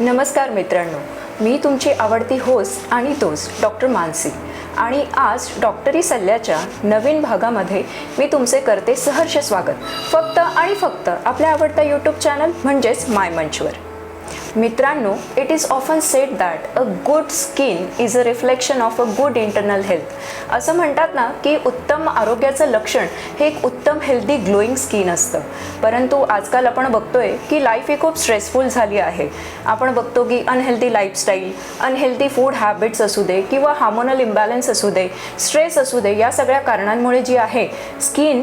नमस्कार मित्रांनो मी तुमची आवडती होस्ट आणि दोस्त डॉक्टर मानसी. आणि आज डॉक्टरी सल्ल्याच्या नवीन भागामध्ये मी तुमचे करते सहर्ष स्वागत. फक्त आणि फक्त आपल्या आवडता यूट्यूब चॅनल म्हणजेच माय मंचवर मित्रांनो it is often said that a good skin is a reflection of a good internal health असं म्हणतात ना की उत्तम आरोग्याचं लक्षण हे एक उत्तम हेल्दी ग्लोईंग स्किन असतं. परंतु आजकाल आपण बघतोय की लाईफ ही खूप स्ट्रेसफुल झाली आहे. आपण बघतो की unhealthy lifestyle unhealthy food habits असू दे किंवा हार्मोनल इम्बॅलन्स असू दे स्ट्रेस असू दे या सगळ्या कारणांमुळे जी आहे स्किन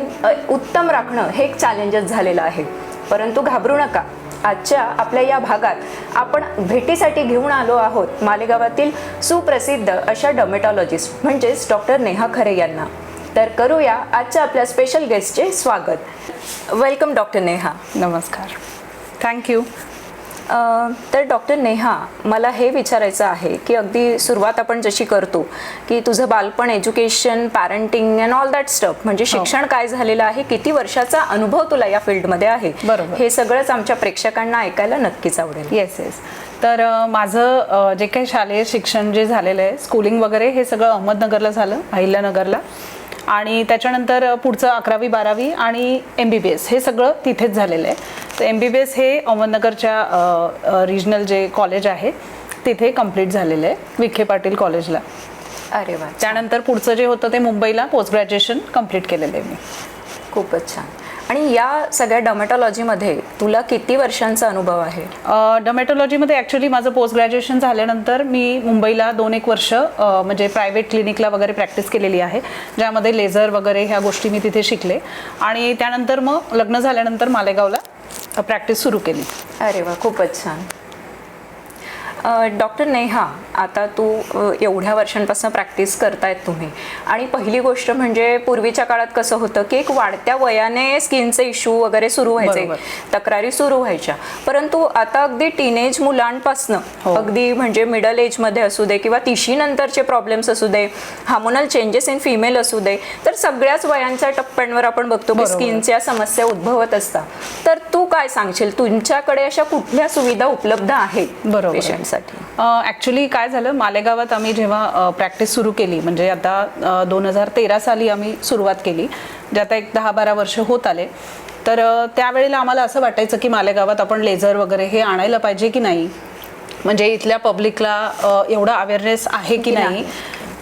उत्तम राखणं हे एक चॅलेंजच झालेलं आहे. परंतु घाबरू नका. आजच्या आपल्या या भागात आपण भेटीसाठी घेऊन आलो आहोत मालेगावातील सुप्रसिद्ध अशा डॉमेटॉलॉजिस्ट म्हणजेच डॉक्टर नेहा खरे यांना. तर करूया आजच्या आपल्या स्पेशल गेस्टचे स्वागत. Welcome doctor Neha. नमस्कार. थँक्यू तर डॉक्टर नेहा मला हे विचारायचं आहे की अगदी सुरुवात आपण जशी करतो की तुझं बालपण education parenting and all that stuff म्हणजे शिक्षण काय झालेलं आहे किती वर्षाचा अनुभव तुला या फील्डमध्ये आहे बरोबर. हे सगळंच आमच्या प्रेक्षकांना ऐकायला नक्कीच आवडेल. येस येस तर माझं जे काही शालेय शिक्षण जे झालेलं आहे स्कूलिंग वगैरे हे सगळं अहमदनगरला झालं अहिल्यानगरला. आणि त्याच्यानंतर पुढचं अकरावी बारावी आणि एम बी बी एस हे सगळं तिथेच झालेलं आहे. एम बी बी एस हे अहमदनगरच्या रिजनल जे कॉलेज आहे तिथे कंप्लीट झालेलं आहे विखे पाटील कॉलेजला अरे वा त्यानंतर पुढचं जे होतं ते मुंबईला पोस्ट ग्रॅज्युएशन कंप्लीट केलेलं आहे मी. खूपच छान. आणि या सगळ्या डॉमेटॉलॉजीमध्ये तुला किती वर्षांचा अनुभव आहे? डॉमेटॉलॉजीमध्ये ॲक्च्युली माझं पोस्ट ग्रॅज्युएशन झाल्यानंतर मी मुंबईला दोन एक वर्ष म्हणजे प्रायव्हेट क्लिनिकला वगैरे प्रॅक्टिस केलेली आहे ज्यामध्ये लेझर वगैरे ह्या गोष्टी मी तिथे शिकले. आणि त्यानंतर मग लग्न झाल्यानंतर मालेगावला प्रॅक्टिस सुरू केली. अरे वा खूपच छान. डॉक्टर नेहा आता तू एवढ्या वर्षांपासून प्रॅक्टिस करतायत तुम्ही आणि पहिली गोष्ट म्हणजे पूर्वीच्या काळात कसं होतं की एक वाढत्या वयाने स्किनचे इश्यू वगैरे सुरू व्हायचे. तक्रारी सुरू व्हायच्या परंतु आता अगदी टीनेज मुलांपासनं हो. अगदी म्हणजे मिडल एजमध्ये असू दे किंवा तिशी नंतरचे प्रॉब्लेम्स असू दे हार्मोनल चेंजेस इन फिमेल असू दे तर सगळ्याच वयांच्या टप्प्यांवर आपण बघतो की. स्किनच्या समस्या उद्भवत असतात तर तू काय सांगशील तुमच्याकडे अशा कुठल्या सुविधा उपलब्ध आहेत बरोबर. पेशंटसाठी ॲक्च्युली काय झालं मालेगावात आम्ही जेव्हा प्रॅक्टिस सुरू केली म्हणजे आता दोन हजार तेरा साली आम्ही सुरुवात केली जे आता एक दहा बारा वर्ष होत आले तर त्यावेळेला आम्हाला असं वाटायचं की मालेगावात आपण लेझर वगैरे हे आणायला पाहिजे की नाही? म्हणजे इथल्या पब्लिकला एवढा अवेअरनेस आहे की नाही?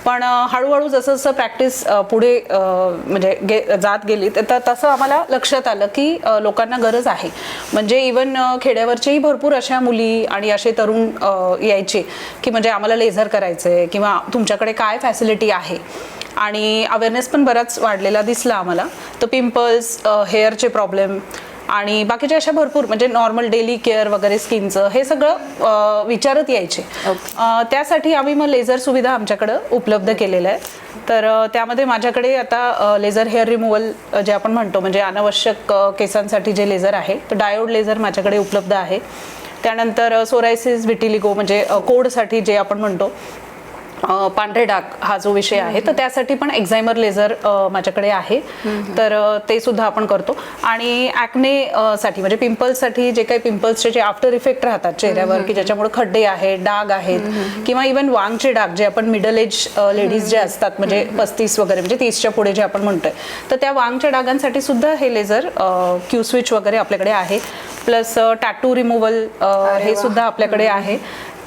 पण हळूहळू जसं जसं प्रॅक्टिस पुढे म्हणजे गे जात गेली तर तर तसं आम्हाला लक्षात आलं की लोकांना गरज आहे. म्हणजे इवन खेड्यावरचेही भरपूर अशा मुली आणि असे तरुण यायचे की म्हणजे आम्हाला लेझर करायचं आहे किंवा तुमच्याकडे काय फॅसिलिटी आहे? आणि अवेअरनेस पण बराच वाढलेला दिसला आम्हाला. तर पिंपल्स हेअरचे प्रॉब्लेम आणि बाकीचे अशा भरपूर म्हणजे नॉर्मल डेली केअर वगैरे स्किनचं हे सगळं विचारत यायचे. त्यासाठी आम्ही मग लेझर सुविधा आमच्याकडं उपलब्ध केलेल्या आहे तर त्यामध्ये माझ्याकडे आता लेझर हेअर रिमूव्हल जे आपण म्हणतो म्हणजे अनावश्यक केसांसाठी जे लेझर आहे तर डायोड लेझर माझ्याकडे उपलब्ध आहे. त्यानंतर सोरायसिस विटिलिगो म्हणजे कोडसाठी जे आपण म्हणतो पांढरे डाग हा जो विषय आहे तर त्यासाठी पण एक्झायमर लेझर माझ्याकडे आहे. तर ते सुद्धा आपण करतो. आणि ॲक्ने साठी म्हणजे पिंपल्ससाठी जे काही पिंपल्सचे जे आफ्टर इफेक्ट राहतात चेहऱ्यावर की ज्याच्यामुळे खड्डे आहेत डाग आहेत किंवा इवन वांगचे डाग जे आपण मिडल एज लेडीज जे असतात म्हणजे पस्तीस वगैरे म्हणजे तीसच्या पुढे जे आपण म्हणतोय तर त्या वांगच्या डागांसाठी सुद्धा हे लेझर क्यू स्विच वगैरे आपल्याकडे आहे. प्लस टॅटू रिमूव्हल हे सुद्धा आपल्याकडे आहे.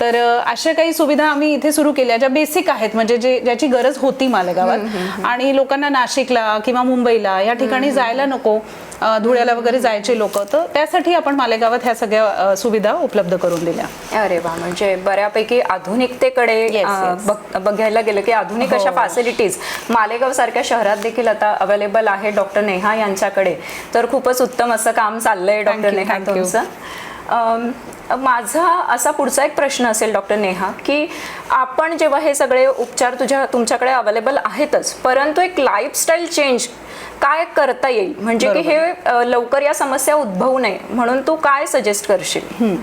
तर अशा काही सुविधा आम्ही इथे सुरू केल्या ज्या बेसिक आहेत म्हणजे जे ज्याची गरज होती मालेगावात. आणि लोकांना नाशिकला किंवा मुंबईला या ठिकाणी जायला नको धुळ्याला वगैरे जायचे लोक तर त्यासाठी आपण मालेगावात ह्या सगळ्या सुविधा उपलब्ध करून दिल्या. अरे वा म्हणजे बऱ्यापैकी आधुनिकतेकडे बघायला गेलं की आधुनिक अशा हो. फॅसिलिटीज मालेगाव सारख्या शहरात देखील आता अवेलेबल आहे डॉक्टर नेहा यांच्याकडे. तर खूपच उत्तम असं काम चाललंय डॉक्टर नेहा. तुमचं. माझा असा पुढचा एक प्रश्न असेल डॉक्टर नेहा की आपण जेव्हा हे सगळे उपचार तुझ्या तुमच्याकडे अवेलेबल आहेतच परंतु एक लाईफस्टाईल चेंज काय करता येईल? म्हणजे की हे लवकर या समस्या उद्भवू नये म्हणून तू काय सजेस्ट करशील?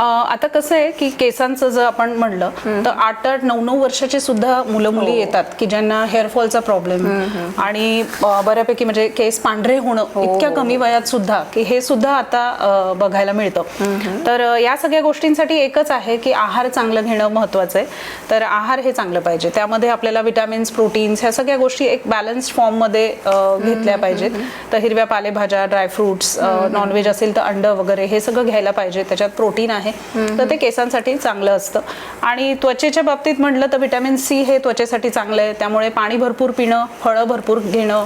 आता कसं आहे की केसांचं जर आपण म्हणलं तर आठ आठ नऊ नऊ वर्षाची सुद्धा मुलं मुली येतात की ज्यांना हेअरफॉलचा प्रॉब्लेम आणि बऱ्यापैकी म्हणजे केस पांढरे होणं इतक्या कमी वयात सुद्धा की हे सुद्धा आता बघायला मिळतं. तर अ, या सगळ्या गोष्टींसाठी एकच आहे की आहार चांगलं घेणं महत्वाचं आहे. तर आहार हे चांगलं पाहिजे. त्यामध्ये आपल्याला विटॅमिन्स प्रोटीन्स ह्या सगळ्या गोष्टी एक बॅलन्स्ड फॉर्ममध्ये घेतल्या पाहिजेत. तर हिरव्या पालेभाज्या ड्रायफ्रुट्स नॉनव्हेज असेल तर अंड वगैरे हे सगळं घ्यायला पाहिजे. त्याच्यात प्रोटीन आहे. तर ते केसांसाठी चांगलं असतं. आणि त्वचेच्या बाबतीत म्हटलं तर विटॅमिन सी हे त्वचेसाठी चांगलं आहे. त्यामुळे पाणी भरपूर पिणं फळं भरपूर घेणं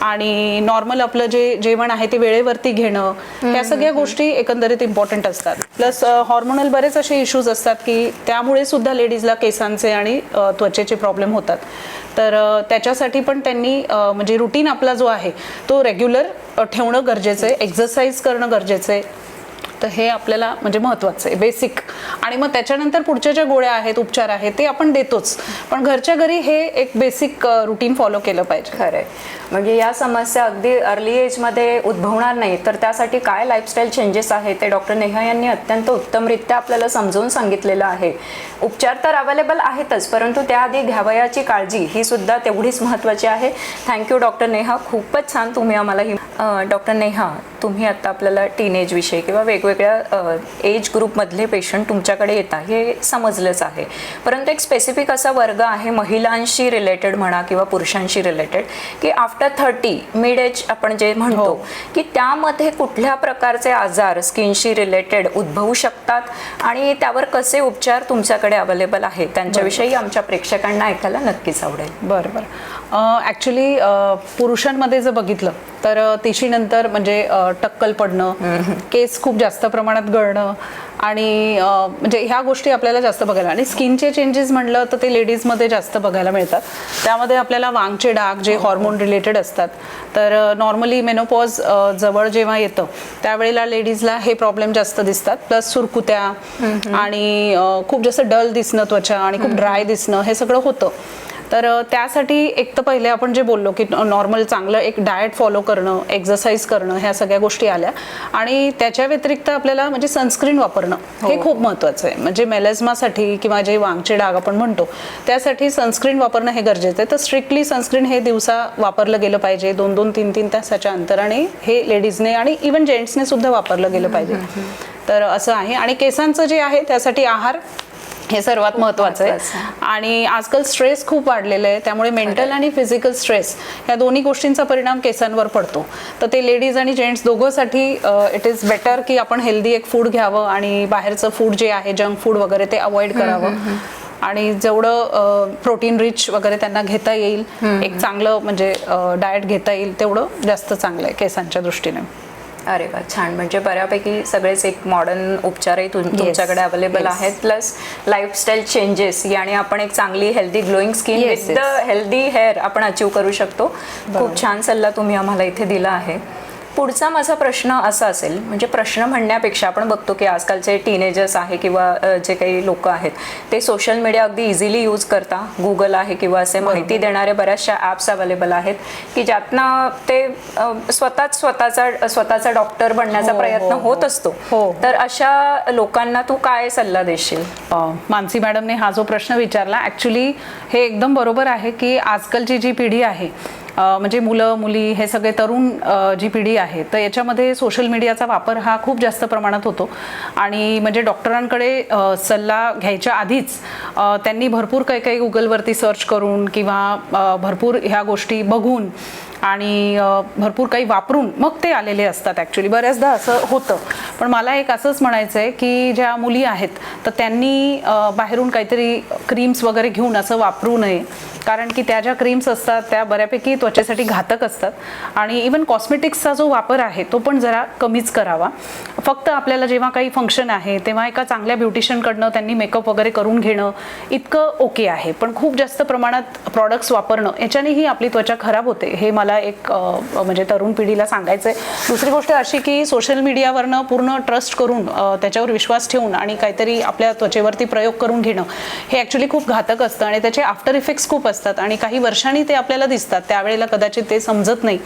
आणि नॉर्मल आपलं जे जेवण आहे ते वेळेवरती घेणं या सगळ्या गोष्टी एकंदरीत इम्पॉर्टंट असतात. प्लस हॉर्मोनल बरेच असे इश्यूज असतात की त्यामुळे सुद्धा लेडीजला केसांचे आणि त्वचेचे प्रॉब्लेम होतात. तर त्याच्यासाठी पण त्यांनी म्हणजे रुटीन आपला जो आहे तो रेग्युलर ठेवणं गरजेचं आहे एक्झरसाईज करणं गरजेचं आहे. तर हे आपल्याला म्हणजे महत्वाचं आहे बेसिक आणि मग त्याच्यानंतर पुढच्या ज्या गोळ्या आहेत उपचार आहेत ते आपण देतोच. पण घरच्या घरी हे एक बेसिक रुटीन फॉलो केलं पाहिजे. खरंय म्हणजे या समस्या अगदी अर्ली एजमध्ये उद्भवणार नाही. तर त्यासाठी काय लाईफस्टाईल चेंजेस आहेत ते डॉक्टर नेहा यांनी अत्यंत उत्तमरित्या आपल्याला समजावून सांगितलेलं आहे. उपचार तर अवेलेबल आहेतच परंतु त्याआधी घ्यावयाची काळजी ही सुद्धा तेवढीच महत्त्वाची आहे. Thank you doctor Neha. खूपच छान तुम्ही आम्हाला ही डॉक्टर नेहा तुम्ही आता आपल्याला टीनेज विषयी किंवा वेगवेगळ्या एज ग्रुपमधले पेशंट तुमच्याकडे येतात हे समजलंच आहे. परंतु एक स्पेसिफिक असा वर्ग आहे महिलांशी रिलेटेड म्हणा किंवा पुरुषांशी रिलेटेड की आफ्टर थर्टी मिड एज आपण जे म्हणतो की त्यामध्ये कुठल्या प्रकारचे आजार स्किनशी रिलेटेड उद्भवू शकतात आणि त्यावर कसे उपचार तुमच्याकडे अवेलेबल आहेत त्यांच्याविषयी आमच्या प्रेक्षकांना ऐकायला नक्कीच आवडेल. बरं बरं ॲक्च्युली पुरुषांमध्ये जर बघितलं तर तिशीनंतर म्हणजे टक्कल पडणं केस खूप जास्त प्रमाणात गळणं आणि म्हणजे ह्या गोष्टी आपल्याला जास्त बघायला आणि स्किनचे चेंजेस म्हणलं तर ते लेडीजमध्ये जास्त बघायला मिळतात. त्यामध्ये आपल्याला वांगचे डाग जे हॉर्मोन रिलेटेड असतात तर नॉर्मली मेनोपॉज जवळ जेव्हा येतं त्यावेळेला लेडीजला हे प्रॉब्लेम जास्त दिसतात. प्लस सुरकुत्या आणि खूप जास्त डल दिसणं त्वचा आणि खूप ड्राय दिसणं हे सगळं होतं. तर त्यासाठी एक तर पहिले आपण जे बोललो की नॉर्मल चांगलं एक डाएट फॉलो करणं एक्झरसाईज करणं ह्या सगळ्या गोष्टी आल्या. आणि त्याच्या व्यतिरिक्त आपल्याला म्हणजे सनस्क्रीन वापरणं हे खूप महत्त्वाचं आहे. म्हणजे मेलेझमासाठी किंवा जे वांगचे डाग आपण म्हणतो त्यासाठी सनस्क्रीन वापरणं हे गरजेचं आहे. तर स्ट्रिक्टली सनस्क्रीन हे दिवसा वापरलं गेलं पाहिजे. दोन दोन तीन तीन तासाच्या अंतराने हे लेडीजने आणि इवन जेंट्सने सुद्धा वापरलं गेलं पाहिजे. तर असं आहे. आणि केसांचं जे आहे त्यासाठी आहार हे सर्वात महत्वाचं महत्त्वाचं आहे आणि आजकाल स्ट्रेस खूप वाढलेलं आहे. त्यामुळे मेंटल आणि फिजिकल स्ट्रेस ह्या दोन्ही गोष्टींचा परिणाम केसांवर पडतो. तर ते लेडीज आणि जेंट्स दोघंसाठी इट इज बेटर की आपण हेल्दी एक फूड घ्यावं आणि बाहेरचं फूड जे आहे जंक फूड वगैरे ते अवॉइड करावं. आणि जेवढं प्रोटीन रिच वगैरे त्यांना घेता येईल एक चांगलं म्हणजे डाएट घेता येईल तेवढं जास्त चांगलं आहे केसांच्या दृष्टीने. अरे वा छान. म्हणजे बऱ्यापैकी सगळेच एक मॉडर्न उपचारही तुम तुमच्याकडे अवेलेबल. आहेत. प्लस लाईफस्टाईल चेंजेस याने आपण एक चांगली healthy glowing skin with the healthy hair आपण अचीव करू शकतो. खूप छान सल्ला तुम्ही आम्हाला इथे दिला आहे. पुढचा माझा प्रश्न असा असेल म्हणजे प्रश्न म्हणण्यापेक्षा आपण बघतो की आजकालचे टीनेजर्स आहे किंवा जे काही लोक आहेत ते सोशल मीडिया अगदी इझिली यूज करता गुगल आहे किंवा असे माहिती देणारे बऱ्याचशा ॲप्स अवेलेबल आहेत की ज्यातनं ते स्वतःच स्वतःचा स्वतःचा डॉक्टर बनण्याचा हो, प्रयत्न हो, होत हो. असतो हो. तर अशा लोकांना तू काय सल्ला देशील मानसी मॅडमने हा जो प्रश्न विचारला ॲक्च्युली हे एकदम बरोबर आहे की आजकालची जी पिढी आहे म्हणजे मुलं मुली हे सगळे तरुण जी पिढी आहे तर याच्यामध्ये सोशल मीडियाचा वापर हा खूप जास्त प्रमाणात होतो. आणि म्हणजे डॉक्टरांकडे सल्ला घ्यायच्या आधीच त्यांनी भरपूर काही काही गुगलवरती सर्च करून किंवा भरपूर ह्या गोष्टी बघून आणि भरपूर काही वापरून मग ते आलेले असतात ॲक्च्युली बऱ्याचदा असं होतं. पण मला एक असंच म्हणायचं आहे की ज्या मुली आहेत तर त्यांनी बाहेरून काहीतरी क्रीम्स वगैरे घेऊन असं वापरू नये. कारण की त्या ज्या क्रीम्स असतात त्या बऱ्यापैकी त्वचेसाठी घातक असतात. आणि इवन कॉस्मेटिक्सचा जो वापर आहे तो पण जरा कमीच करावा. फक्त आपल्याला जेव्हा काही फंक्शन आहे तेव्हा एका चांगल्या ब्युटिशियनकडनं त्यांनी मेकअप वगैरे करून घेणं इतकं ओके आहे. पण खूप जास्त प्रमाणात प्रॉडक्ट्स वापरणं याच्यानेही आपली त्वचा खराब होते हे मला एक म्हणजे तरुण पिढीला सांगायचं आहे दुसरी गोष्ट अशी की सोशल मीडियावरनं पूर्ण ट्रस्ट करून त्याच्यावर विश्वास ठेवून आणि काहीतरी आपल्या त्वचेवरती प्रयोग करून घेणं हे ॲक्च्युली खूप घातक असतं आणि त्याचे आफ्टर इफेक्ट्स खूप असतात आणि काही वर्षांनी ते आपल्याला दिसतात. त्यावेळेला कदाचित ते समजत नाही.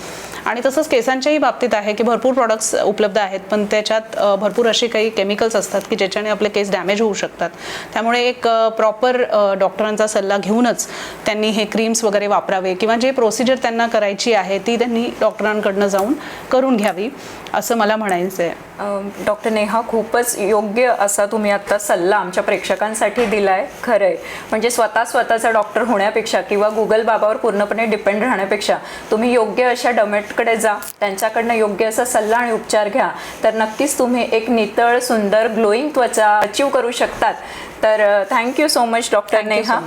आणि तसंच केसांच्याही बाबतीत आहे की भरपूर प्रॉडक्ट्स उपलब्ध आहेत पण त्याच्यात भरपूर असे काही केमिकल्स असतात की ज्याच्याने आपले केस डॅमेज होऊ शकतात. त्यामुळे एक प्रॉपर डॉक्टरांचा सल्ला घेऊनच त्यांनी हे क्रीम्स वगैरे वापरावे किंवा जे प्रोसिजर त्यांना करायची आहे ती त्यांनी डॉक्टरांकडनं जाऊन करून घ्यावी असं मला म्हणायचं आहे डॉक्टर नेहा खूपच योग्य असा तुम्ही आत्ता सल्ला आमच्या प्रेक्षकांसाठी दिलाय. खरं आहे म्हणजे स्वतः स्वतःचा डॉक्टर होण्यापेक्षा किंवा गुगल बाबावर पूर्णपणे डिपेंड राहण्यापेक्षा तुम्ही योग्य अशा डमेटकडे जा त्यांच्याकडनं योग्य असा सल्ला आणि उपचार घ्या. तर नक्कीच तुम्ही एक नितळ सुंदर ग्लोईंग त्वचा अचीव करू शकतात. तर thank you so much doctor Neha.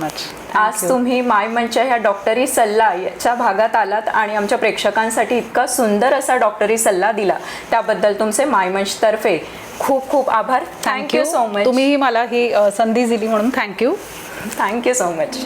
आज. तुम्ही माय मंचच्या ह्या डॉक्टरी सल्ला याच्या भागात आलात आणि आमच्या प्रेक्षकांसाठी इतका सुंदर असा डॉक्टरी सल्ला दिला. त्याबद्दल तुमचे माय मंच तर्फे खूप खूप आभार. थँक्यू सो मच तुम्हीही मला ही संधी दिली म्हणून थँक्यू थँक्यू सो मच